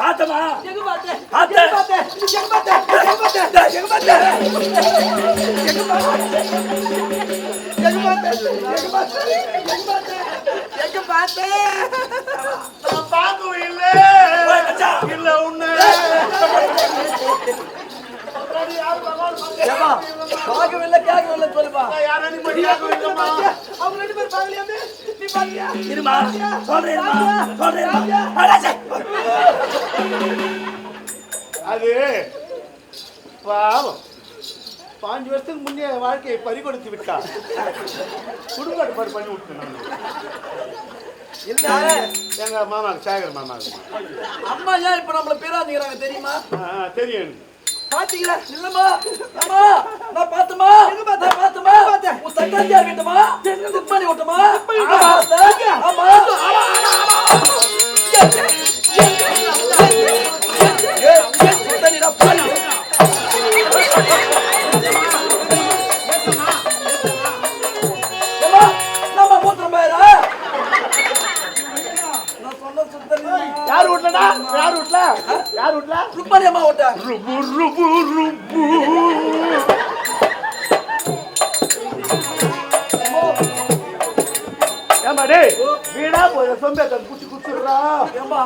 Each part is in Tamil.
பார்த்தமா பார்த்தேன் பார்த்தேன் பார்த்தேன் பார்த்தேன் பார்த்தேன் பார்த்தேன் இல்ல இல்ல ஒண்ணு ஏப்பா பார்க்க இல்லை இருமா சொல்றேன் சொல்றேன் அது பாவம். பாஞ்சு வருஷத்துக்கு முன்னே வாழ்க்கையை பறிகொடுத்து விட்டா. குடும்பாட்டுப்பாடு பண்ணி விட்டேன் இல்லை. எங்க மாமா சாகர் மாமா. அம்மா ஏன் இப்ப நம்மள பேராதிக்கிறாங்க தெரியுமா? தெரியும் பாத்தீங்களா? இல்லம்மா அம்மா நான் பார்த்தமா? நான் பார்த்தமா எங்க பார்த்த? உன் தங்கச்சியார் வீட்டுமா? திக் பண்ணி விட்டுமா விட்டா? ஆமா ஏய், ஏமா டேய் வீடா போய் சொம்பே சொம்பேத்த குச்சி குச்சிடுறா. ஏம்மா,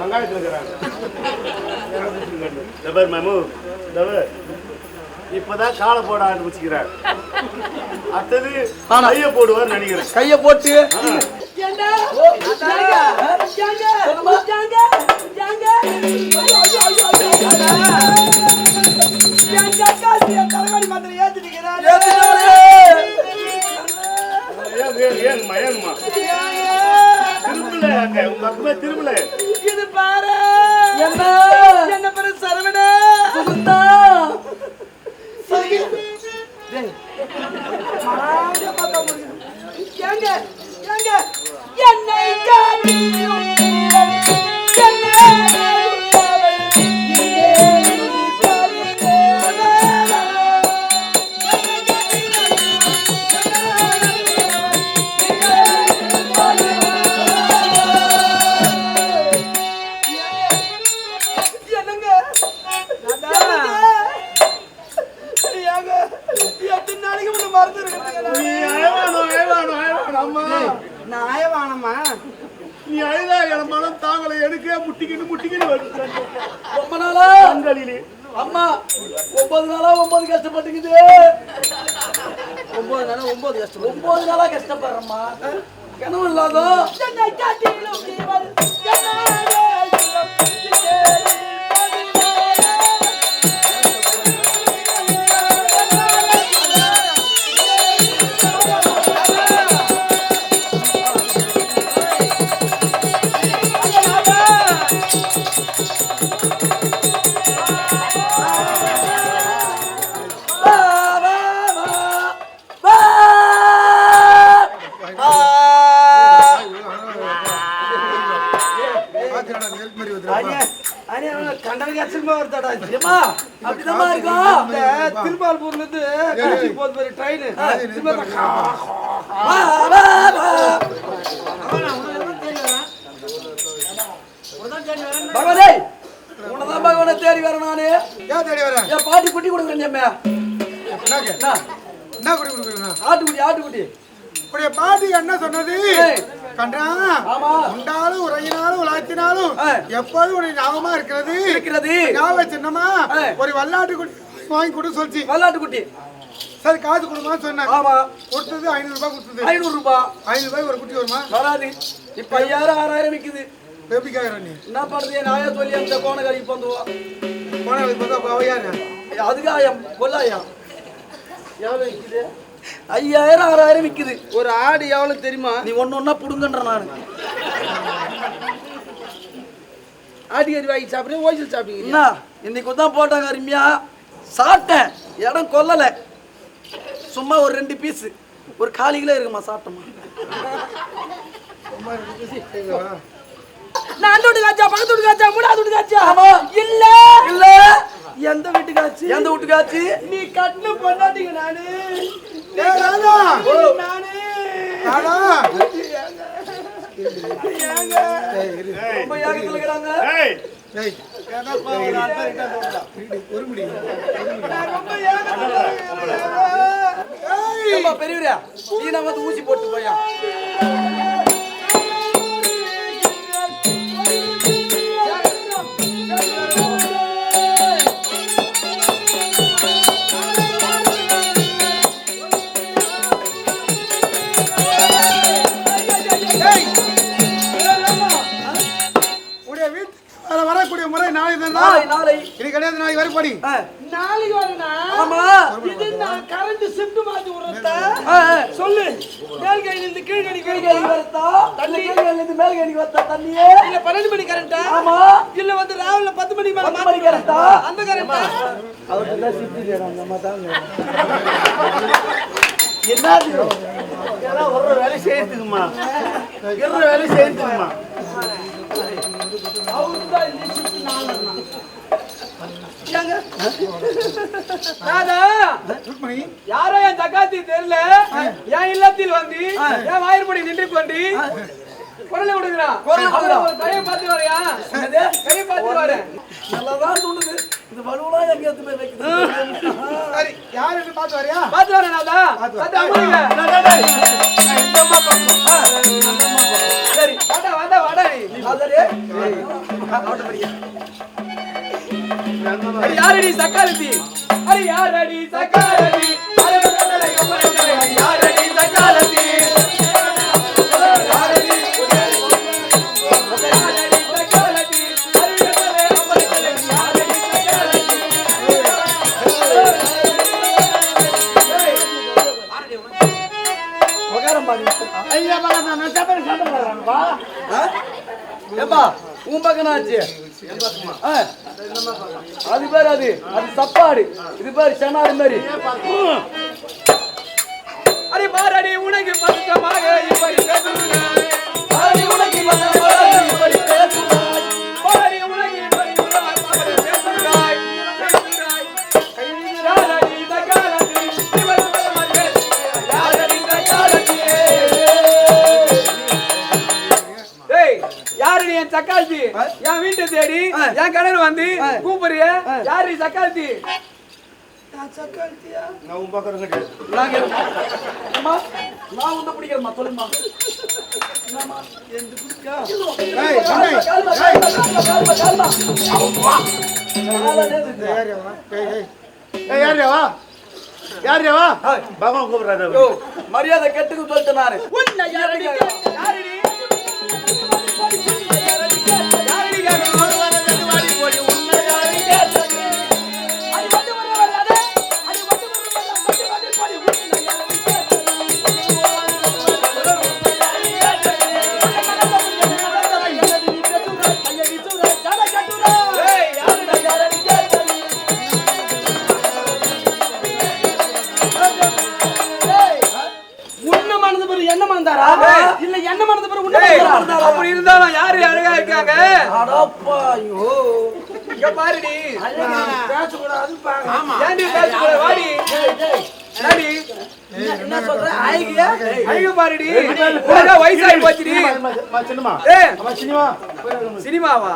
வெங்காயத்தில் இருக்கிறாங்க தபர் மாமு தபர். இப்பதான் காலை போட ஆரம்பிச்சுக்கிறார். அடுத்தது. கைய போடுவார் நினைக்கிறேன். கைய போட்டு. என்னை காட்டியும் கண்களிலே அம்மா ஒன்பது நாளா ஒன்பது கஷ்டப்பட்டுக்குது. ஒன்பது நாளா ஒன்பது கஷ்டம் ஒன்பது நாளா கஷ்டப்படுறம்மா. கனவு இல்லாத? திருமால்பூர்ல இருந்து திருச்சி போகுது பாரு ட்ரெயின். பகவதே உனதான் பகவனை தேடி வரேன் நானு. ஏன் தேடி வரேன் என் பாட்டி குட்டி கொடுக்குறேன் எம்மையா என்ன? என்ன குடி கொடுக்குறீங்க? ஆட்டுக்குட்டி ஆட்டுக்குட்டி. உடைய பாட்டி என்ன சொன்னது. கண்டா? உண்டாலும் உறங்கினாலும் உலாத்தினாலும். எப்போதும் உடைய ஞாபகமா இருக்கிறது. இருக்கிறது. ஞாபகம் சின்னமா. ஒரு வல்லாட்டு வாங்கி கொடு சொல்லிச்சு. மல்லாட்டுக்குட்டி சரி காசு கொடுமா சொன்னேன். ஆமா. கொடுத்தது ஐநூறு ரூபாய் கொடுத்தது. ஐநூறு ரூபாய் ஐநூறு ரூபாய் ஒரு குட்டி வருமா? வராது. இப்ப ஐயாயிரம் ஆறாயிரம் விக்குது. எப்படி கேட்கற நீ. என்ன பண்றது? நாயா சொல்லி அந்த கோணகாரிக்கு வந்துவா போன பார்த்தா அப்ப அவ யாரு? அதுக்கு ஆயம் கொல்லாயம் எவ்வளவு விக்குது? ஐயாயிரம் ஆறாயிரம் விக்குது. ஒரு ஆடு எவ்வளவு தெரியுமா? நீ ஒண்ணு ஒண்ணா புடுங்கன்ற நானு. ஆட்டுக்கறி வாங்கி சாப்பிடுறீங்க ஓய்ச்சல் சாப்பிடுங்க என்ன இன்னைக்கு தான் போட்டாங்க அருமையா. சாப்பிட்டேன். இடம் கொல்லல. சும்மா ஒரு ரெண்டு பீஸ் ஒரு காலி கிலோ இருக்குமா சாப்பிட்டோமா? நான் அந்த வீட்டு காய்ச்சா பக்கத்து வீட்டு காய்ச்சா மூணாவது வீட்டு காய்ச்சா ஆமா. இல்ல. இல்ல. எந்த வீட்டுக்காச்சு? எந்த வீட்டுக்காச்சு நீ கட்டின பொண்டாட்டிங்க நானு. நானு. ராதா. ஏங்க. ரொம்ப ஏகத்துல இருக்கிறாங்க. ஏய். ஒரு முடி நான் ரொம்ப ஏகத்துல ஏம்மா, பெரியவரே நீ நான் வந்து ஊசி போட்டு போயா? இது நான் கரண்ட் ஷிஃப்ட் மாத்தி. சொல்லு. மேல் கையில இருந்து கீழ் கை கீழ் கைக்கு வரத்தா தண்ணி. கீழ் கையில இருந்து மேல் கைக்கு வரத்தா தண்ணியே? இல்ல பன்னெண்டு மணி கரண்டா ஆமா. இல்ல வந்து ராவில பத்து மணி மேல பத்து மணிக்கு வரத்தா அந்த கரண்டா? என்னது? ஒரு வேலை செய்யறதுக்குமா? இருக்கிற வேலை செய்யறதுக்குமா? அவர்தான் இந்த shift நாலு யாரோ என் தக்காத்தி தெரியல என் இல்லத்தில் வந்து என் வாயிற்படி நின்று கொண்டு குரலை ஒரு பையன் பார்த்து வரையா பையன் பார்த்து வரேன் நல்லாதான் தோணுது இந்த வலுவெல்லாம் எங்க எடுத்து போய் வைக்கிறது சரி யார் என்று பார்த்து வரியா பார்த்து வரேன் ராதா பார்த்து அம்மாங்க சரி வாடா வாடா வாடா நீ அடி யாரடி சக்காலத்தி? அடி யாரடி சக்காலத்தி? அடி கண்ணலை யாரடி சக்காலத்தி? அடி ஐயா பக்கம் நான் ஏப்பா உன் பக்கம் ஆச்சு அது பேர் அது அது சப்பாடு. இது பேர் செனாடு மாதிரி அடி மாரடி உனக்கு பக்கமாக இப்படி நீ என் சக்காலத்தி என் வீட்டை தேடி என் கணவர் வந்து கூப்பிடுறிய யாரு நீ சக்காலத்தி நான். அம்மா, நான் உன்னை பிடிக்கிறேம்மா, சொல்லும்மா. என்னம்மா, எந்த பிடிக்கா? ஏய் உன்ன மனது பிறகு என்ன மறந்தாரா? இல்ல என்ன மனது பிறகு உன்ன மறந்தாரா? அப்படி இருந்தாலும் யாரு அழகா இருக்காங்க? அடப்பா, ஐயோ. இங்க பாருடி. ஏன்டி வாடி. என்னடி என்ன சொல்ற? அழகியா? அழகு பாருடி. வயசாகி போச்சுடி. சினிமா சினிமாவா?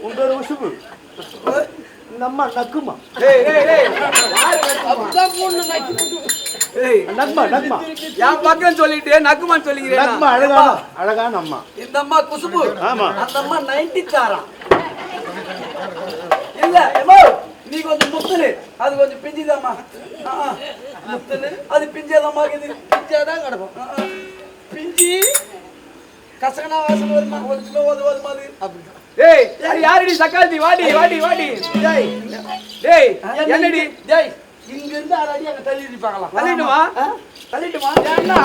உன் பேரு இந்த அம்மா நக்குமா நக்மா? நக்மா என் பக்கம் சொல்லிட்டு நக்குமான்னு நக்மா சொல்லிக்கிறேன் அழகான அழகான அம்மா. இந்த அம்மா குசுபு ஆமா. அந்த அம்மா நைன்டி தாராம் இல்ல எம்மோ நீ கொஞ்சம் முத்துரு அது கொஞ்சம் பிஞ்சுதாம்மா. முத்துரு அது பிஞ்சாதாம்மா இது பிஞ்சாதான் கிடக்கும். பிஞ்சி. கசகனா வாசல் வருமா? ஒரு கிலோ ஓது ஓதுமா அது அப்படி. ஏய் அது யாருடி சக்காத்தி வாடி வாடி வாடி. டேய். டேய் என்னடி? டேய். இங்க இருந்து அடி அங்க தள்ளி இருப்பாங்களாம் தள்ளிடுமா ஆ? தள்ளிட்டுமா? ஏன்னா